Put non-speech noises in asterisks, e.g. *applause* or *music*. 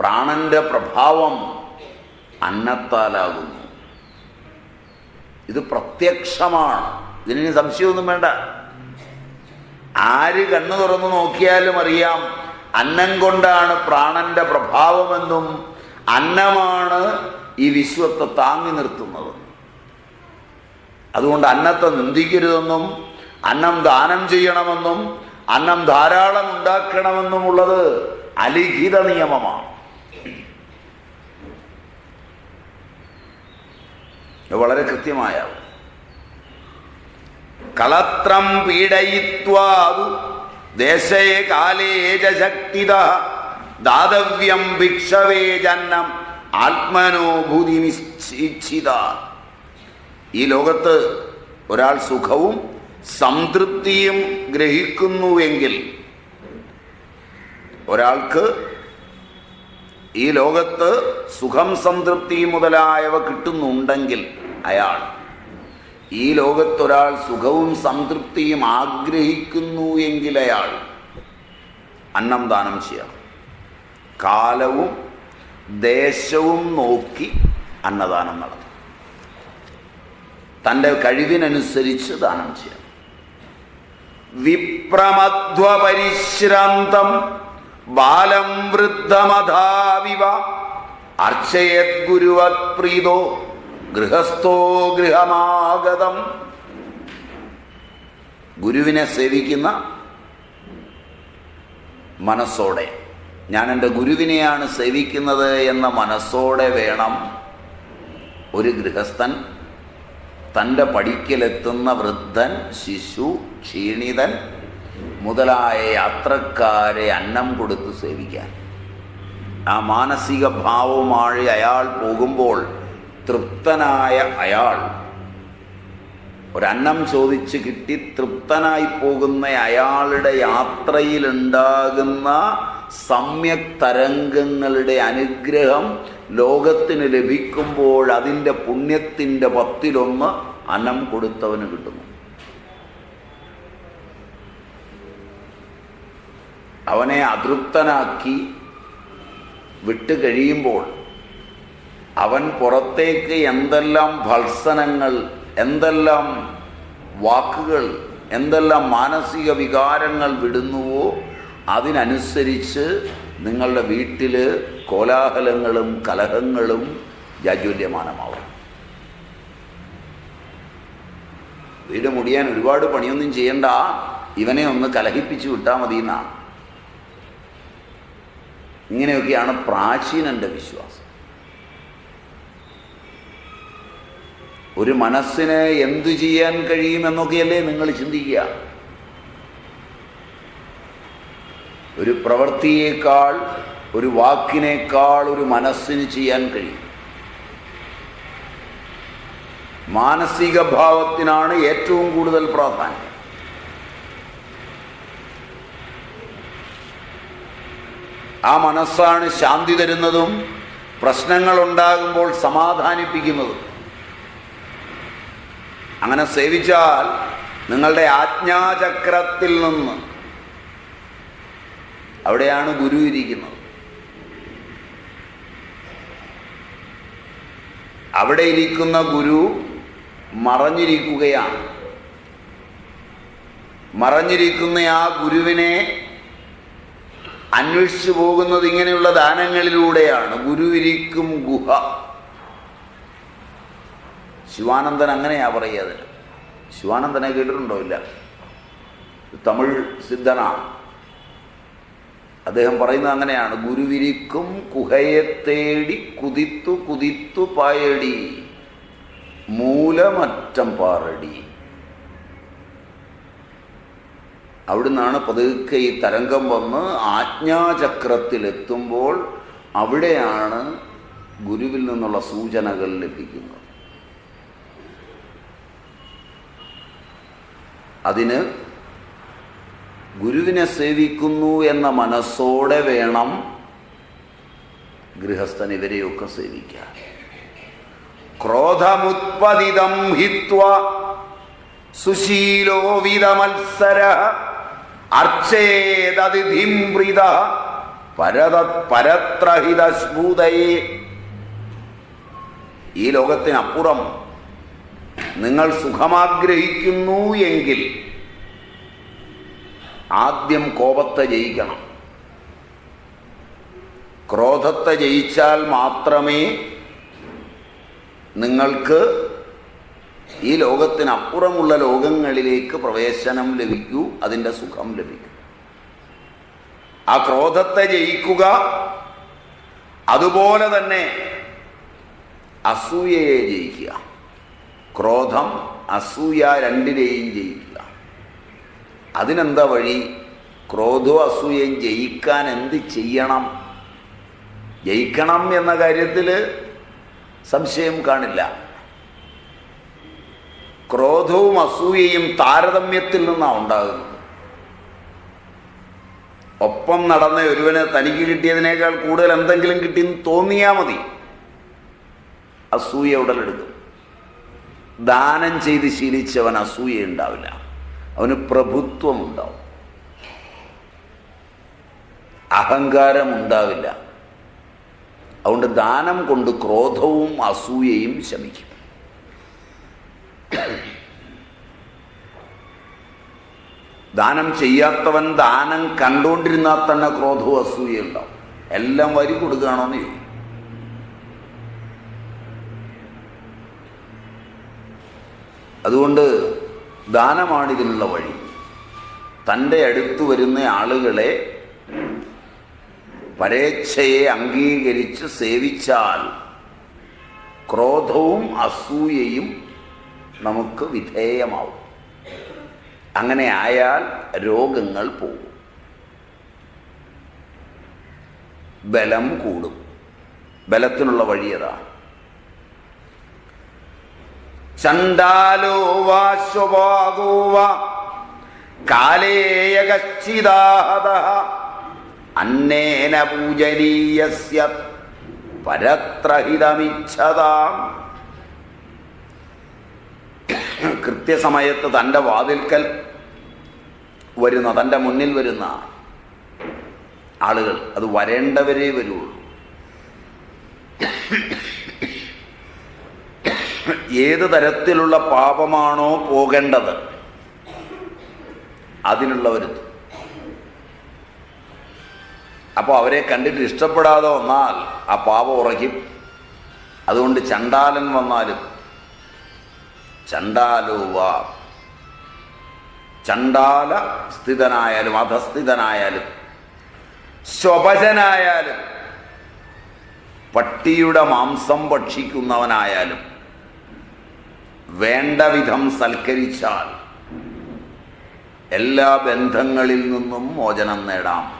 പ്രാണന്റെ പ്രഭാവം അന്നത്താലാകുന്നു. ഇത് പ്രത്യക്ഷമാണ്. ഇതിന് സംശയമൊന്നും വേണ്ട. ആര് കണ്ണു തുറന്നു നോക്കിയാലും അറിയാം അന്നം കൊണ്ടാണ് പ്രാണന്റെ പ്രഭാവമെന്നും അന്നമാണ് ഈ വിശ്വത്തെ താങ്ങി നിർത്തുന്നത്. അതുകൊണ്ട് അന്നത്തെ നിന്ദിക്കരുതെന്നും അന്നം ദാനം ചെയ്യണമെന്നും അന്നം ധാരാളം ഉണ്ടാക്കണമെന്നുമുള്ളത് അലിഖിത നിയമമാണ്. വളരെ കൃത്യമായ കളത്രം പീഡയിത്വാതു ദേശേ കാലേ ശക്തിത ദാതവ്യം ഭിക്ഷവേ ജന്നം ആത്മനോഭൂതി നിശ്ചിത ഈ ലോകത്ത് ഒരാൾ സുഖവും സംതൃപ്തിയും ഗ്രഹിക്കുന്നുവെങ്കിൽ ഒരാൾക്ക് ഈ ലോകത്ത് സുഖം സംതൃപ്തി മുതലായവ കിട്ടുന്നുണ്ടെങ്കിൽ അയാൾ ഈ ലോകത്തൊരാൾ സുഖവും സംതൃപ്തിയും ആഗ്രഹിക്കുന്നു എങ്കിൽ അയാൾ അന്നം ദാനം ചെയ്യണം. കാലവും ദേശവും നോക്കി അന്നദാനം നടത്തും. തന്റെ കഴിവിനനുസരിച്ച് ദാനം ചെയ്യണം. വിപ്രമധ്വപരിശ്രാന്തം ബാലം വൃദ്ധമധാവിവ അർച്ചയത് ഗുരുവത് പ്രീതോ ഗൃഹസ്ഥോ ഗൃഹമാഗതം. ഗുരുവിനെ സേവിക്കുന്ന മനസ്സോടെ ഞാൻ എന്റെ ഗുരുവിനെയാണ് സേവിക്കുന്നത് എന്ന മനസ്സോടെ വേണം ഒരു ഗൃഹസ്ഥൻ തന്റെ പടിക്കലെത്തുന്ന വൃദ്ധൻ ശിശു ക്ഷീണിതൻ മുതലായ യാത്രക്കാരെ അന്നം കൊടുത്ത് സേവിക്കാൻ. ആ മാനസിക ഭാവവുമായി അയാൾ പോകുമ്പോൾ തൃപ്തനായ അയാൾ ഒരന്നം ചോദിച്ച് കിട്ടി തൃപ്തനായി പോകുന്ന അയാളുടെ യാത്രയിലുണ്ടാകുന്ന സമ്യക് തരംഗങ്ങളുടെ അനുഗ്രഹം ലോകത്തിന് ലഭിക്കുമ്പോൾ അതിന്റെ പുണ്യത്തിന്റെ പത്തിലൊന്ന് അന്നം കൊടുത്തവന് കിട്ടുന്നു. അവനെ അതൃപ്തനാക്കി വിട്ടു കഴിയുമ്പോൾ അവൻ പുറത്തേക്ക് എന്തെല്ലാം ഭത്സനങ്ങൾ എന്തെല്ലാം വാക്കുകൾ എന്തെല്ലാം മാനസിക വികാരങ്ങൾ വിടുന്നുവോ അതിനനുസരിച്ച് നിങ്ങളുടെ വീട്ടിൽ കോലാഹലങ്ങളും കലഹങ്ങളും ജാജ്വല്യമാനമാവും വീട് മുടിയാൻ ഒരുപാട് പണിയൊന്നും ചെയ്യണ്ട. ഇവനെ ഒന്ന് കലഹിപ്പിച്ചു വിട്ടാൽ മതി എന്നാണ് ഇങ്ങനെയൊക്കെയാണ് പ്രാചീനന്റെ വിശ്വാസം. ഒരു മനസ്സിനെ എന്തു ചെയ്യാൻ കഴിയുമെന്നൊക്കെയല്ലേ നിങ്ങൾ ചിന്തിക്കുക. ഒരു പ്രവൃത്തിയേക്കാൾ ഒരു വാക്കിനേക്കാൾ ഒരു മനസ്സിന് ചെയ്യാൻ കഴിയും. മാനസിക ഭാവത്തിനാണ് ഏറ്റവും കൂടുതൽ പ്രാധാന്യം. ആ മനസ്സാണ് ശാന്തി തരുന്നതും പ്രശ്നങ്ങൾ ഉണ്ടാകുമ്പോൾ സമാധാനിപ്പിക്കുന്നതും. അങ്ങനെ സേവിച്ചാൽ നിങ്ങളുടെ ആജ്ഞാചക്രത്തിൽ നിന്ന് അവിടെയാണ് ഗുരു ഇരിക്കുന്നത്. അവിടെ ഇരിക്കുന്ന ഗുരു മറഞ്ഞിരിക്കുകയാണ്. മറഞ്ഞിരിക്കുന്ന ആ ഗുരുവിനെ അന്വേഷിച്ചു പോകുന്നത് ഇങ്ങനെയുള്ള ദാനങ്ങളിലൂടെയാണ്. ഗുരുവിരിക്കും ഗുഹ. ശിവാനന്ദൻ അങ്ങനെയാ പറയുക അതിന് ശിവാനന്ദനെ കേട്ടിട്ടുണ്ടോ? ഇല്ല. തമിഴ് സിദ്ധനാണ് അദ്ദേഹം പറയുന്നത് അങ്ങനെയാണ്. ഗുരുവിരിക്കും കുഹയെ തേടി കുതിത്തു കുതിത്തു പായടി. മൂലമറ്റം പാറടി. അവിടുന്നാണ് പതുക്കെ ഈ തരംഗം വന്ന് ആജ്ഞാചക്രത്തിലെത്തുമ്പോൾ അവിടെയാണ് ഗുരുവിൽ നിന്നുള്ള സൂചനകൾ ലഭിക്കുന്നത്. അതിന് ഗുരുവിനെ സേവിക്കുന്നു എന്ന മനസ്സോടെ വേണം ഗൃഹസ്ഥൻ ഇവരെയൊക്കെ സേവിക്കാൻ. ക്രോധമുത്പതിതം ഹിത്വ സുശീലോ വിധമത്സര അർച്ചേതതിഥിംപ്രീത പരത പരത്രഹിതസ്ഫൂതയെ ഈ ലോകത്തിനപ്പുറം നിങ്ങൾ സുഖമാഗ്രഹിക്കുന്നു എങ്കിൽ ആദ്യം കോപത്തെ ജയിക്കണം. ക്രോധത്തെ ജയിച്ചാൽ മാത്രമേ നിങ്ങൾക്ക് ഈ ലോകത്തിനപ്പുറമുള്ള ലോകങ്ങളിലേക്ക് പ്രവേശനം ലഭിക്കൂ അതിന്റെ സുഖം ലഭിക്കൂ. ആ ക്രോധത്തെ ജയിക്കുക അതുപോലെ തന്നെ അസൂയയെ ജയിക്കുക. ക്രോധം അസൂയ രണ്ടിനെയും ജയിക്കുക. അതിനെന്താ വഴി? ക്രോധവും അസൂയയും ജയിക്കാൻ എന്ത് ചെയ്യണം? ജയിക്കണം എന്ന കാര്യത്തിൽ സംശയം കാണില്ല. ക്രോധവും അസൂയയും താരതമ്യത്തിൽ നിന്നാണ് ഉണ്ടാകുന്നത്. ഒപ്പം നടന്ന ഒരുവന് തനിക്ക് കിട്ടിയതിനേക്കാൾ കൂടുതൽ എന്തെങ്കിലും കിട്ടിയെന്ന് തോന്നിയാൽ മതി. അസൂയ ഉടലെടുക്കും. ദാനം ചെയ്ത് ശീലിച്ചവൻ അസൂയ ഉണ്ടാവില്ല. അവന് പ്രഭുത്വം ഉണ്ടാവും. അഹങ്കാരം ഉണ്ടാവില്ല. അതുകൊണ്ട് ദാനം കൊണ്ട് ക്രോധവും അസൂയയും ശമിക്കും. *coughs* ദാനം ചെയ്യാത്തവൻ ദാനം കണ്ടുകൊണ്ടിരുന്നാൽ തന്നെ ക്രോധവും അസൂയയും ഉണ്ടാവും. എല്ലാം വരി കൊടുക്കുകയാണോന്ന് ചോദിക്കും. അതുകൊണ്ട് ദാനമാണ് ഇതിനുള്ള വഴി. തന്റെ അടുത്ത് വരുന്ന ആളുകളെ പരേച്ഛയെ അംഗീകരിച്ച് സേവിച്ചാൽ ക്രോധവും അസൂയയും നമുക്ക് വിധേയമാവും. അങ്ങനെ ആയാൽ രോഗങ്ങൾ പോകും. ബലം കൂടും. ബലത്തിനുള്ള വഴി അതാണ് ചണ്ടാലോ വാ സ്വഭാഗോ വാ കാലേയകശ്ചിദാഹത അന്നേന പൂജനീയസ്യ പരത്രഹിതമിച്ഛതാം. കൃത്യസമയത്ത് തന്റെ വാതിൽക്കൽ വരുന്ന തന്റെ മുന്നിൽ വരുന്ന ആളുകൾ അത് വരേണ്ടവരേ വരുള്ളൂ. ഏത് തരത്തിലുള്ള പാപമാണോ പോകേണ്ടത് അതിനുള്ളവർ അപ്പോൾ അവരെ കണ്ടിട്ട് ഇഷ്ടപ്പെടാതെ വന്നാൽ ആ പാപം ഉറയ്ക്കും. അതുകൊണ്ട് ചണ്ടാലൻ വന്നാലും ചണ്ടാലോവ. ചണ്ടാല സ്ഥിതനായാലും അധസ്ഥിതനായാലും സ്വപജനായാലും പട്ടിയുടെ മാംസം ഭക്ഷിക്കുന്നവനായാലും വേണ്ട വിധം സൽക്കരിച്ചാൽ എല്ലാ ബന്ധങ്ങളിൽ നിന്നും മോചനം നേടാം.